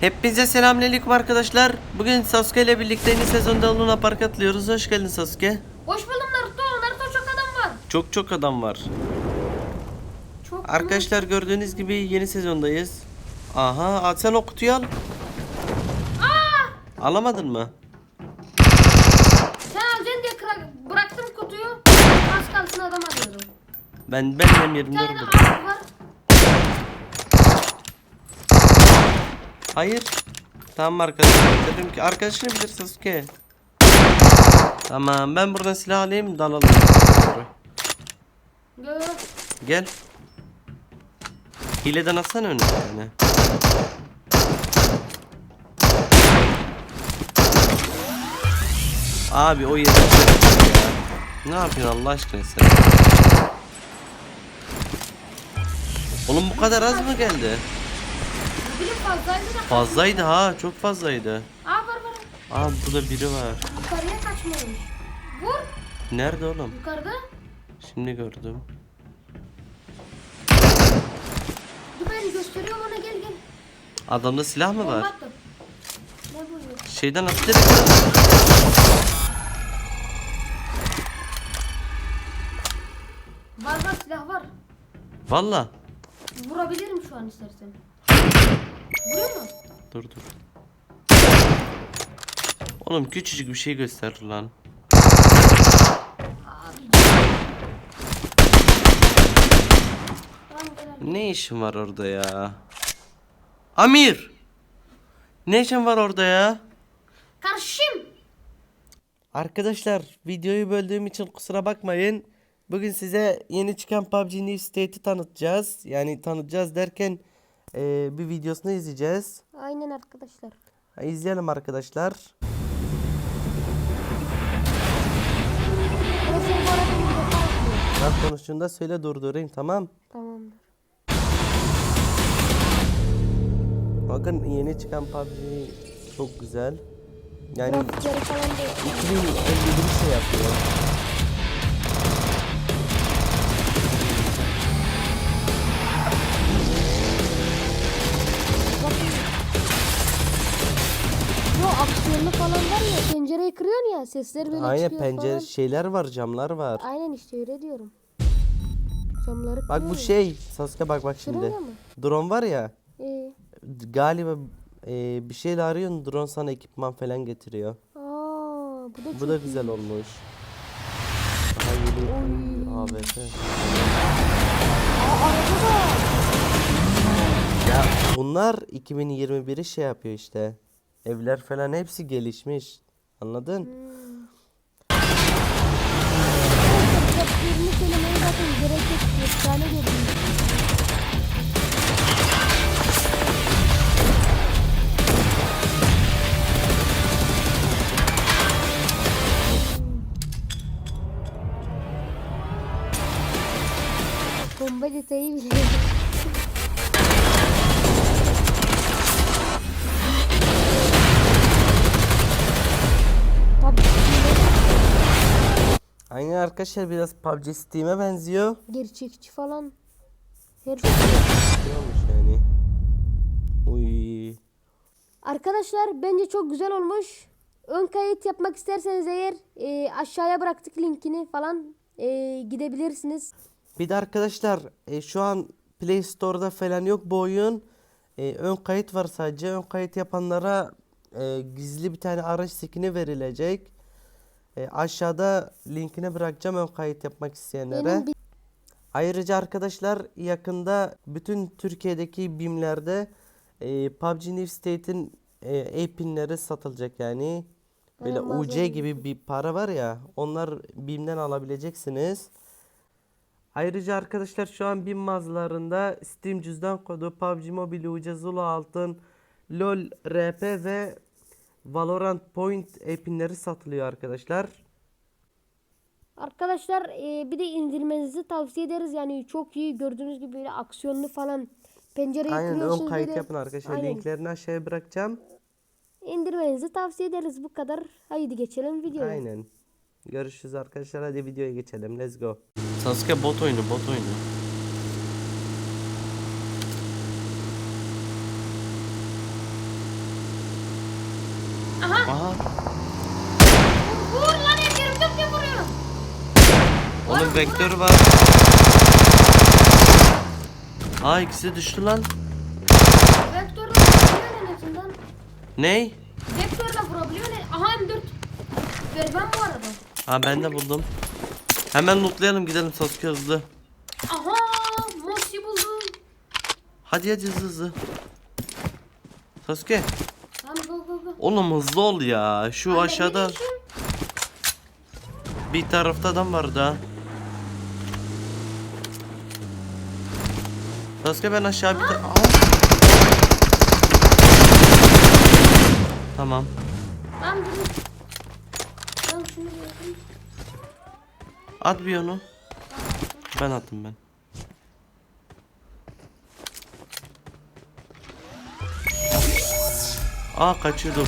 Hepinize selamünaleyküm arkadaşlar. Bugün Sasuke ile birlikte yeni sezonda Luna Park atlıyoruz. Hoş geldin Sasuke. Hoş buldum Naruto. Naruto çok adam var. Çok çok adam var. Çok Arkadaşlar gördüğünüz gibi yeni sezondayız. Aha al sen o kutuyu al. Alamadın mı? Sen alacaksın diye bıraktım kutuyu. Az kalsın adam arıyordum. Ben ben Bir yerimde durdum. ağaç var. Hayır. Tamam arkadaşlar. Dedim ki arkadaşını bilir Sasuke. Tamam ben buradan silah alayım dalalım. Gö. Gel. Hileden atsana önüne yani. Abi o yeri ya. Ne yapıyorsun Allah aşkına sen? Oğlum bu kadar az mı geldi? Fazlaydı da. Fazlaydı ha çok fazlaydı. Aa var var. Aa burada biri var. Yukarıya kaçmalıymış. Vur. Nerede oğlum? Yukarıda. Şimdi gördüm. Dur ben gösteriyorum ona gel gel. Adamda silah mı var? Şeyden at direkt. Var var silah var. Valla. Vurabilirim şu an istersen. Vuruyor mu? Dur dur. Oğlum küçücük bir şey göster lan. Ne işin var orada ya? Amir! Ne işin var orada ya? Karşım. Arkadaşlar videoyu böldüğüm için kusura bakmayın. Bugün size yeni çıkan PUBG New State'i tanıtacağız. Yani tanıtacağız derken eee, bir videosunu izleyeceğiz. Aynen arkadaşlar. Ha, İzleyelim arkadaşlar. Ben konuştuğunda söyle durdurayım tamam. Tamamdır. Bakın yeni çıkan PUBG çok güzel. Yani Grafikleri falan da 2051 şey yapıyor. Aksiyonlu falan var ya pencereyi kırıyorsun ya sesler böyle Aynen çıkıyor pencere falan. şeyler var, camlar var. Aynen işte öyle diyorum. Camları Bak bu kırıyor ya. şey Sasuke bak bak şimdi. Kırılıyor mu? Drone var ya. Ee, Galiba e, bir şeyle arıyorsun drone sana ekipman falan getiriyor. aa, bu da Bu da iyi. güzel olmuş. Daha yeni da. Ya bunlar 2021'i şey yapıyor işte. Evler falan hepsi gelişmiş. Anladın? Görünüyor. Bomba detayı bile. Arkadaşlar biraz PUBG Steam'e benziyor. Gerçekçi falan. Her şey. Olmuş yani? Uy. Arkadaşlar bence çok güzel olmuş. Ön kayıt yapmak isterseniz eğer e, aşağıya bıraktık linkini falan e, gidebilirsiniz. Bir de arkadaşlar e, şu an Play Store'da falan yok bu oyun. E, ön kayıt var sadece. Ön kayıt yapanlara e, gizli bir tane araç skin'i verilecek. E, aşağıda linkini bırakacağım ön kayıt yapmak isteyenlere. Benim Ayrıca arkadaşlar yakında bütün Türkiye'deki BİM'lerde e, PUBG New State'in e, e-pinleri satılacak yani. Böyle Aynen, UC gibi bir para var ya onlar BİM'den alabileceksiniz. Ayrıca arkadaşlar şu an BİM mağazalarında Steam cüzdan kodu, PUBG Mobile UC Zulu Altın, LoL RP ve Valorant Point e-pinleri satılıyor arkadaşlar. Arkadaşlar e, bir de indirmenizi tavsiye ederiz. Yani çok iyi gördüğünüz gibi böyle aksiyonlu falan. Pencereyi Aynen ön kayıt böyle. yapın arkadaşlar. Aynen. Linklerini aşağıya bırakacağım. İndirmenizi tavsiye ederiz bu kadar. Haydi geçelim videoya. Aynen. Görüşürüz arkadaşlar. Hadi videoya geçelim. Let's go. Sasuke bot oyunu, bot oyunu. Aha. Aha. Vur lan M24 ne vuruyor? Onun vektörü var. Aa ikisi düştü lan. Vektörle vurabiliyor en azından. Ney? Vektörle vurabiliyor ne? Aha M4. Ver ben bu arada. Ha ben de buldum. Hemen lootlayalım gidelim Sasuke hızlı. Aha Mosi buldum. Hadi hadi hızlı hızlı. Sasuke. Tamam go go go. Oğlum hızlı ol ya. Şu Anne, aşağıda bir tarafta adam vardı ha. Sasuke ben aşağı bir ta- Aa! Tamam. Şunu yapayım. At bir onu. Ben attım ben. Aa kaçıyordum.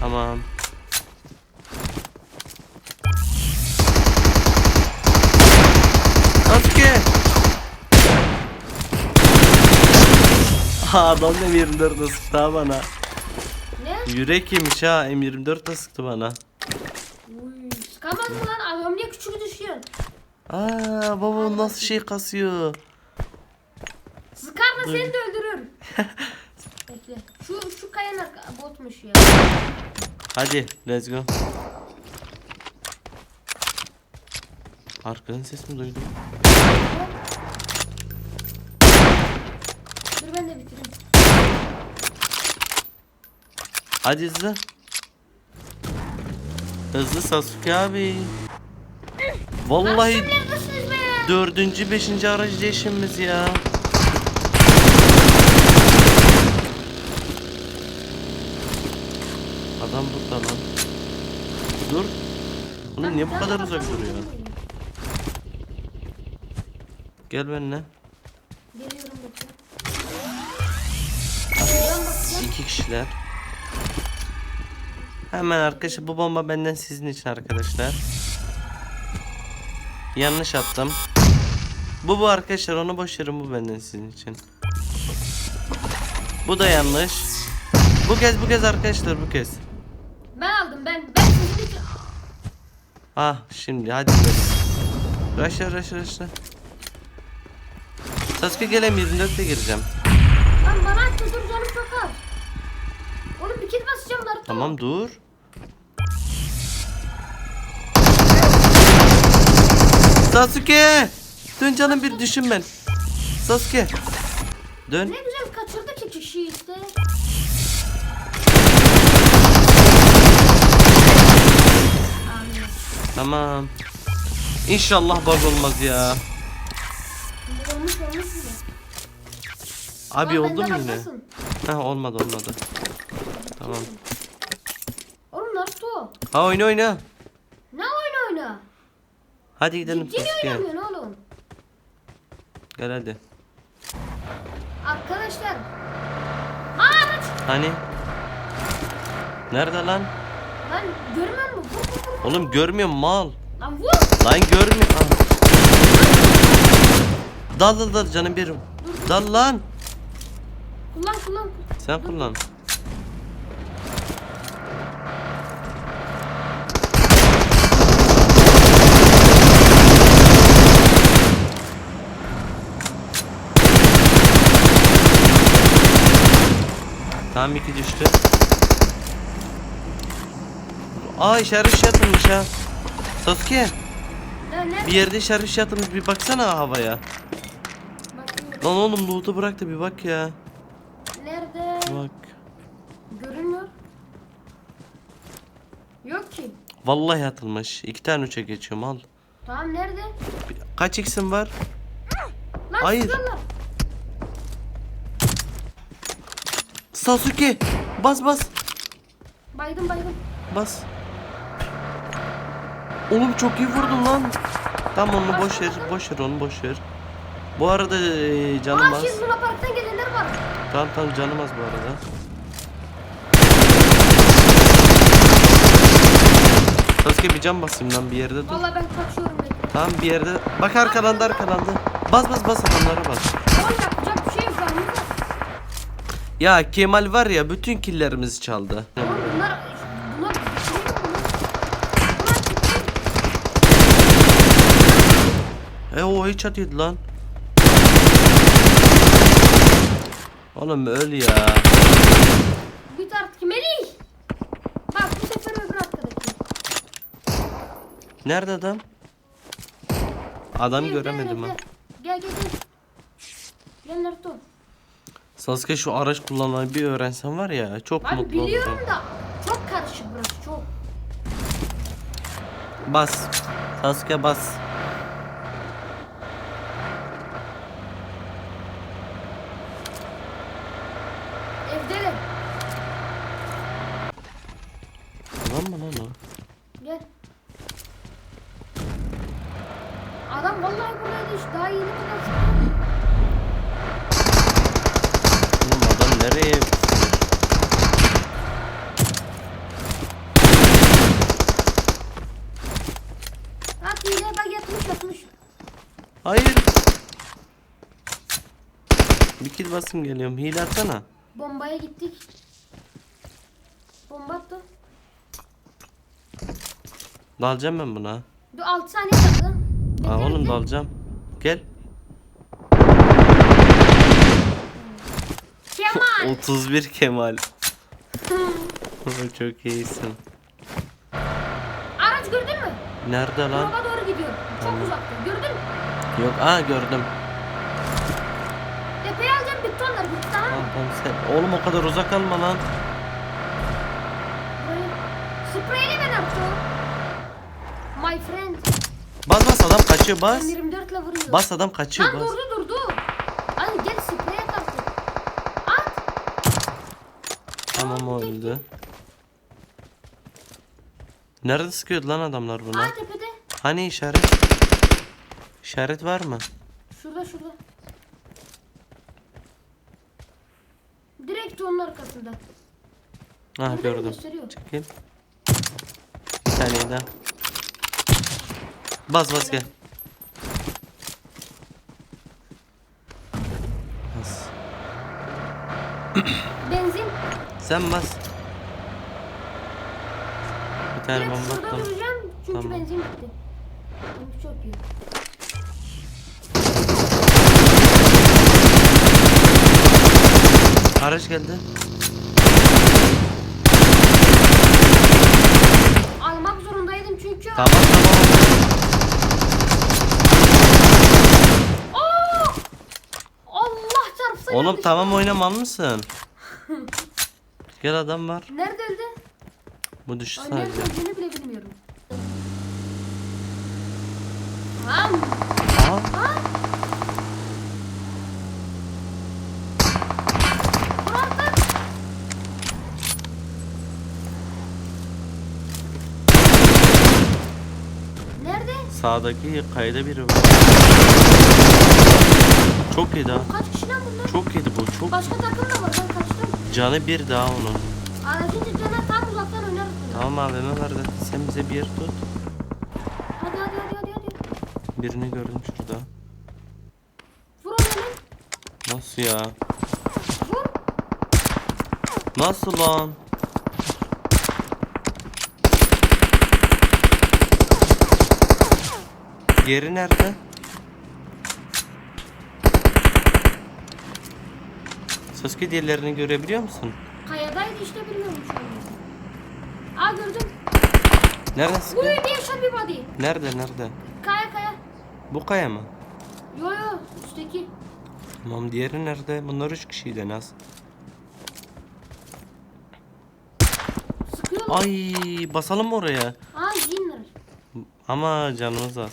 Tamam. Adam da M24 de sıktı ha bana. Ne? Yürek yemiş ha M24 de sıktı bana. Uy, sıkamaz mı lan? Adam niye küçük düşüyor? Aa baba nasıl şey kasıyor. Sıkar da seni de öldürür. Bekle. Şu şu kayanın botmuş ya. Hadi let's go. Arkadan ses mi duydum? Dur ben de bitireyim. Hadi hızlı. Hızlı Sasuke abi. Vallahi dördüncü beşinci aracı değişimimiz ya. Adam burada lan. Dur. Oğlum niye bu kadar uzak duruyor? Gel benimle. Bakacağım. İki kişiler. Hemen arkadaşlar bu bomba benden sizin için arkadaşlar. Yanlış attım. Bu bu arkadaşlar onu verin bu benden sizin için. Bu da yanlış. Bu kez bu kez arkadaşlar bu kez. Ben aldım ben. Ben sizin için. Ah şimdi hadi. Raşla raşla raşla. Sasuke gelem 24'te gireceğim. Lan bana atma dur canım çok az. Kit basacağım Naruto. Tamam dur. Sasuke! Dön canım bir düşün ben. Sasuke. Dön. Ne güzel kaçırdık iki kişiyi işte. Tamam. İnşallah bug olmaz ya. Olmuş olmuş. Abi Lan oldu mu yine? bakmasın. Ha olmadı olmadı. Tamam. Oğlum Naruto. Ha oyna oyna. Ne oyun oyna? Hadi gidelim Ciddi Sasuke. oynamıyorsun oğlum? Gel hadi. Arkadaşlar. Aa. Hani? Nerede lan? Lan görmüyor musun? Vur vur vur. Oğlum görmüyorum mal. Lan vur. Lan görmüyor. Ah. Dal dal dal canım bir. Dal lan. Kullan kullan. Sen kullan. Tamam iki düştü. Aa işaret şey atılmış ha. Sasuke bir yerde işaret şey atılmış bir baksana havaya. Bakıyorum. Lan oğlum loot'a bırak da bir bak ya. Nerede? Bak. Görünmüyor. Yok ki. Vallahi atılmış. İki tane uça geçiyorum al. Tamam nerede? Kaç x'in var? Lan Hayır. sıkıyorlar. Sasuke bas bas Baydım baydım. bas. Oğlum çok iyi vurdun lan. Tamam onu boş ver, boş ver onu boş ver. Bu arada e, canım Aa az. siz Luna Park'tan gelenler var. Tamam tamam canım az bu arada. Sasuke bir can basayım lan bir yerde dur. Vallahi ben kaçıyorum. Tamam bir yerde. Bak arkalandı arkalandı. Bas bas bas adamlara bas. Oğlum yapacak bir şey yok. Ben bunu- Ya Kemal var ya bütün killerimizi çaldı. Bunlar E o hiç atıyordu lan. Oğlum öl ya. Bit artık Melih. Bak bu sefer öbür arkadaki. Nerede adam? Adam Gel, göremedim gel, ha. Gel gel gel. Gel Naruto. Sasuke şu araç kullanmayı bir öğrensen var ya çok Abi mutlu biliyorum da çok karışık burası çok. Bas. Sasuke bas. Evde de. Lan mı lan o? Gel. Adam vallahi buradaydı işte daha yeni kadar çıktı. Nereye? Bak hile bak yatmış yatmış. Hayır. Bir kill basım geliyorum. Hile atsana. Bombaya gittik. Bomba attı. Dalacağım ben buna. Dur 6 saniye kaldı. Bekle, Aa, oğlum bekle. dalacağım. Gel. Kemal. 31 Kemal. Çok iyisin. Araç gördün mü? Nerede lan? Drop'a doğru gidiyor. Çok uzakta. Gördün mü? Yok. Aa gördüm. Tepeye alacağım tamam mı? Tamam, tamam, sen... Oğlum o kadar uzak kalma lan. Spreyle ben yaptım. My friend. Bas bas adam kaçıyor bas. 24 ile vuruyor. Bas adam kaçıyor Lan bas. durdu durdu. Hadi gel spreye kalktı. At. Tamam o öldü. Nerede sıkıyordu lan adamlar buna? Aa tepede. Hani işaret? İşaret var mı? Şurada şurada. Direkt onun arkasında. Ha Gördün mü? gördüm. Çekil. Bir saniye daha. Bas bas gel. Bas. Benzin. Sen bas. Bir tane bomba şurada attım. duracağım çünkü Tamam. benzin bitti. Çünkü çok iyi. Araç geldi. Almak zorundaydım çünkü. Tamam tamam. Allah çarpsın. Oğlum yanlış. tamam oynamal mısın? Gel adam var. Nerede öldü? Bu düştü Ay, nerede sadece. öldüğünü bile bilmiyorum. Lan! Aa, Ha? Dur artık. Nerede? sağdaki kayda biri var. Çok yedi ha. Kaç kişi lan bunlar? Çok yedi bu. Çok. Başka takım da var. Canı bir daha onun. Aracın cana tam uzaktan oynarız. bunu. Tamam AVM var zaten. Sen bize bir yer tut. Hadi hadi hadi hadi. hadi. Birini gördüm şurada. Vur onu. Nasıl ya? Vur. Nasıl lan? Geri nerede? Sasuke diğerlerini görebiliyor musun? Kayadaydı işte bilmiyorum şu anda. Aa gördüm. Nerede Sasuke? bir yaşar bir body. Nerede nerede? Kaya kaya. Bu kaya mı? Yo yo üstteki. Tamam diğeri nerede? Bunlar üç kişiydi en az. Sıkıyorlar. Ay basalım mı oraya? Aa jinler. Ama canımız az.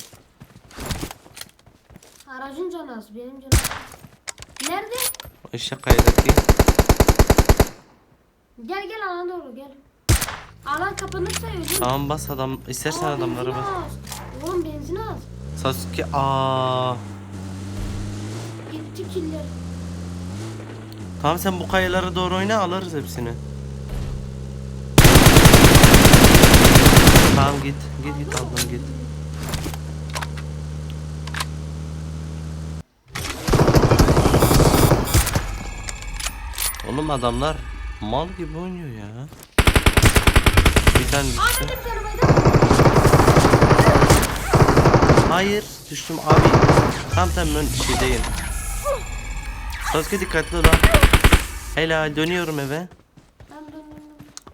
Aracın canı az benim canım. Nerede? İşte kayadaki. Gel gel alana doğru gel. Alan kapanırsa ölürüm. Tamam bas adam. İstersen Aa, adamlara benzin bas. az. Oğlum benzin az. Sasuke aa. Gitti killer. Tamam sen bu kayalara doğru oyna alırız hepsini. Tamam git. Git git aldım git. Oğlum adamlar mal gibi oynuyor ya. Bir tane düştü. Hayır düştüm abi. Tam tam ön şeydeyim. Sasuke dikkatli ol lan. Dönüyorum eve.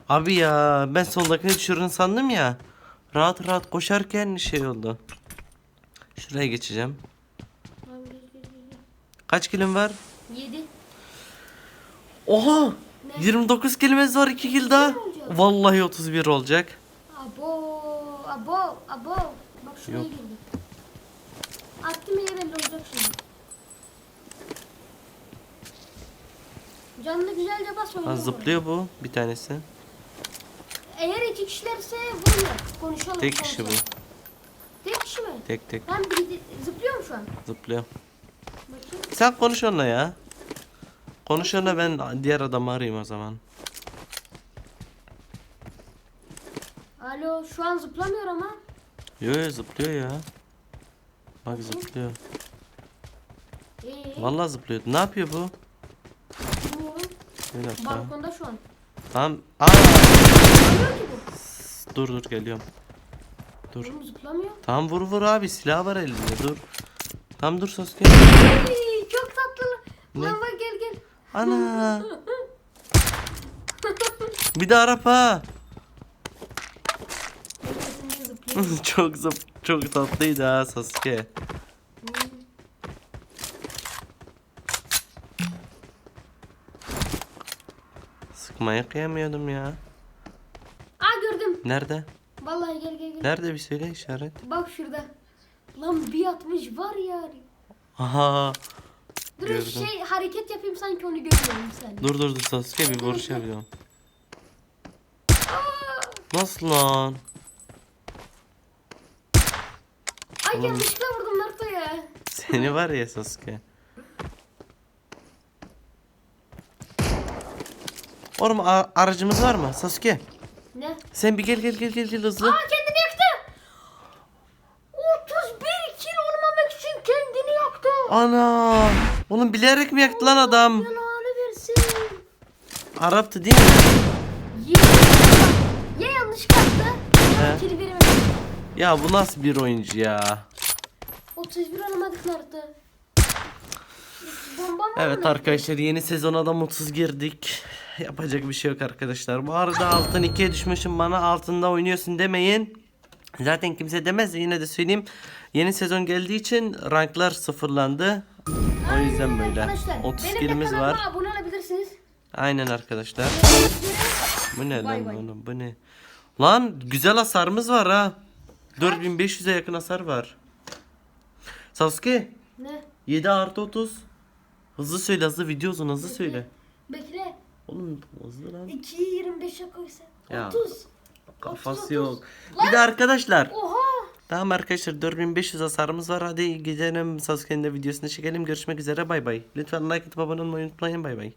Abi ya ben soldakini düşürün sandım ya. Rahat rahat koşarken şey oldu. Şuraya geçeceğim. Kaç kilom var? 7. Oha! 29 kilimiz var 2 kill daha. Vallahi 31 olacak. Abo, abo, abo. Bak şuraya Yok. girdi. Attım yere belli olacak şimdi. Canını güzelce bas Ha, oynayalım. zıplıyor bu bir tanesi. Eğer iki kişilerse vurma. Konuşalım. Tek kişi bu. konuşalım. Tek kişi mi? Tek tek Ben bir zıplıyor mu şu an? zıplıyor. Bakayım. Sen konuş onunla ya. Konuş onunla ben diğer adamı arayayım o zaman. Alo şu an zıplamıyor ama. Yo yo zıplıyor ya. Bak zıplıyor. Ee, Vallahi zıplıyor. Ne yapıyor bu? bilmiyorum. Bir dakika. Balkonda şu an. Tamam. Aa, Zıplamıyor ki bu. dur dur geliyorum. Dur. Oğlum zıplamıyor. Tamam vur vur abi silah var elinde dur. Tamam dur Sasuke. Ay, çok tatlı. Ne? Lan bak. Ana. Bir de Arap ha. Çok zıp çok tatlıydı ha Sasuke. Sıkmaya kıyamıyordum ya. Aa gördüm. Nerede? Vallahi gel gel gel. Nerede bir söyle işaret. Bak şurada. Lan bir atmış var ya. Aha. Dur Gördüm. şey hareket yapayım sanki onu görmüyorum sen. Dur dur dur Sasuke bir vuruş yapıyorum. Nasıl lan? Ay yanlışlıkla vurdum Naruto'ya. Seni var ya Sasuke. Oğlum a- aracımız var mı Sasuke? Ne? Sen bir gel gel gel gel gel hızlı. Aa kendini yaktı. 31 kil olmamak için kendini yaktı. Ana! Oğlum bilerek mi yaktı lan adam? Yalanı versin. Arap'tı değil mi? Ye, ya yanlış kattı. He. Ya kili veremedim. Ya bu nasıl bir oyuncu ya? 31 olamadık Naruto. Bomba mı Evet arkadaşlar yeni sezona da mutsuz girdik. Yapacak bir şey yok arkadaşlar. Bu arada altın ikiye düşmüşüm bana altında oynuyorsun demeyin. Zaten kimse demez de yine de söyleyeyim. Yeni sezon geldiği için ranklar sıfırlandı. O yüzden böyle. Arkadaşlar 30 benim de kilimiz var. abone olabilirsiniz. Aynen arkadaşlar. Bu ne lan oğlum bu ne? Lan güzel hasarımız var ha. 4500'e yakın hasar var. Sasuke Ne? 7 artı 30. Hızlı söyle hızlı video uzun hızlı söyle. Bekle. Oğlum hızlı lan. 2'yi 25'e koysan. Ya. 30. Kafası 30. yok. Bir de arkadaşlar. Oha. Tamam arkadaşlar 4500 hasarımız var. Hadi gidelim Sasuke'nin de videosunu çekelim. Görüşmek üzere bay bay. Lütfen like atıp abone olmayı unutmayın bay bay.